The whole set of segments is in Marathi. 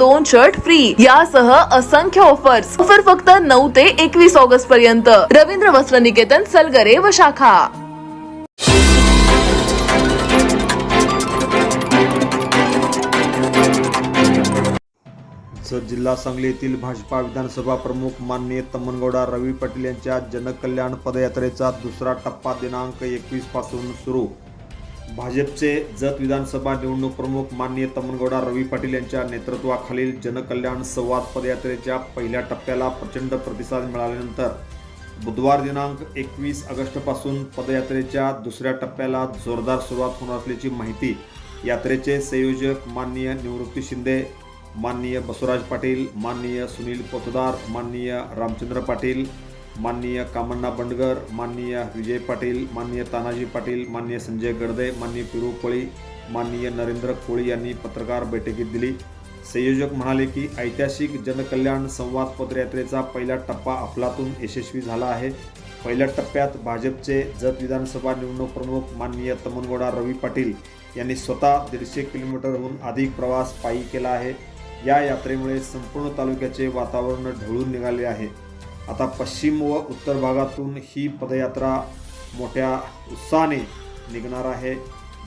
दोन शर्ट फ्री यासह असंख्य ऑफर्स ऑफर फक्त नऊ ते एकवीस ऑगस्ट पर्यंत. रवींद्र वस्त्र निकेतन सलगरे व शाखा. जिल्हा सांगली येथील भाजपा विधानसभा प्रमुख माननीय तम्मनगौडा रवी पाटील यांच्या जनकल्याण पदयात्रेचा दुसरा टप्पा दिनांक एकवीसपासून सुरू. भाजपचे जत विधानसभा निवडणूक प्रमुख माननीय तमनगौडा रवी पाटील यांच्या नेतृत्वाखालील जनकल्याण संवाद पदयात्रेच्या पहिल्या टप्प्याला प्रचंड प्रतिसाद मिळाल्यानंतर बुधवार दिनांक एकवीस ऑगस्टपासून पदयात्रेच्या दुसऱ्या टप्प्याला जोरदार सुरुवात होणार असल्याची माहिती यात्रेचे संयोजक माननीय निवृत्ती शिंदे माननीय बसवराज पाटील माननीय सुनील पोतदार माननीय रामचंद्र पाटील माननीय कामण्णा बंडगर माननीय विजय पाटील माननीय तानाजी पाटील माननीय संजय गडदे माननीय पिरू कोळी माननीय नरेंद्र कोळी यांनी पत्रकार बैठकीत दिली. संयोजक म्हणाले की ऐतिहासिक जनकल्याण संवाद पदयात्रेचा पहिला टप्पा अफलातून यशस्वी झाला आहे. पहिल्या टप्प्यात भाजपचे जत विधानसभा निवडणूक प्रमुख माननीय तमनगोडा रवी पाटील यांनी स्वतः दीडशे किलोमीटरहून अधिक प्रवास पायी केला आहे. या यात्रेमुळे संपूर्ण तालुक्याचे वातावरण ढवळून निघाले आहे. आता पश्चिम व उत्तर भागातून ही पदयात्रा मोठ्या उत्साहाने निघणार आहे.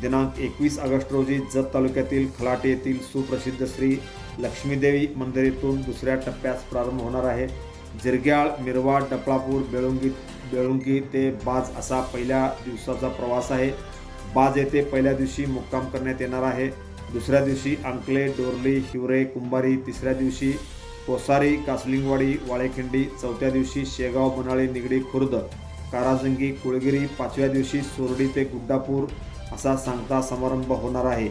दिनांक एकवीस ऑगस्ट रोजी जत तालुक्यातील खलाटे येथील सुप्रसिद्ध श्री लक्ष्मीदेवी मंदिरातून दुसऱ्या टप्प्यास प्रारंभ होणार आहे. जिरग्याळ मिरवाड डपळापूर बेळुंगी बेळुंगी ते बाज असा पहिल्या दिवसाचा प्रवास आहे. बाज येथे पहिल्या दिवशी मुक्काम करण्यात येणार आहे. दुसऱ्या दिवशी अंकले डोरली हिवरे कुंभारी तिसऱ्या दिवशी कोसारी कासलिंगवाडी वाळेखिंडी चौथ्या दिवशी शेगाव बनाळे निगडी खुर्द काराजंगी कुळगिरी पाचव्या दिवशी सोरडी ते गुड्डापूर असा सांगता समारंभ होणार आहे.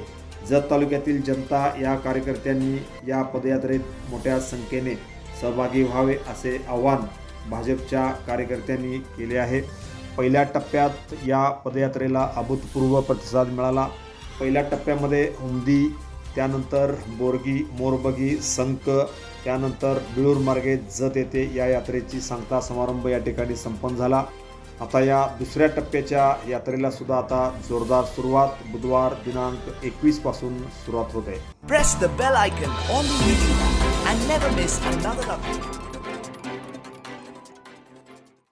जत तालुक्यातील जनता या कार्यकर्त्यांनी या पदयात्रेत मोठ्या संख्येने सहभागी व्हावे असे आवाहन भाजपच्या कार्यकर्त्यांनी केले आहे. पहिल्या टप्प्यात या पदयात्रेला अभूतपूर्व प्रतिसाद मिळाला. पहिल्या टप्प्यामध्ये हुंदी त्यानंतर बोरगी मोरबगी संक त्यानंतर बिळूर मार्गे जत येथे या यात्रेची सांगता समारंभ या ठिकाणी संपन्न झाला. आता या दुसऱ्या टप्प्याच्या यात्रेला सुद्धा आता जोरदार सुरुवात. बुधवार दिनांक एकवीसपासून सुरुवात होत. आहे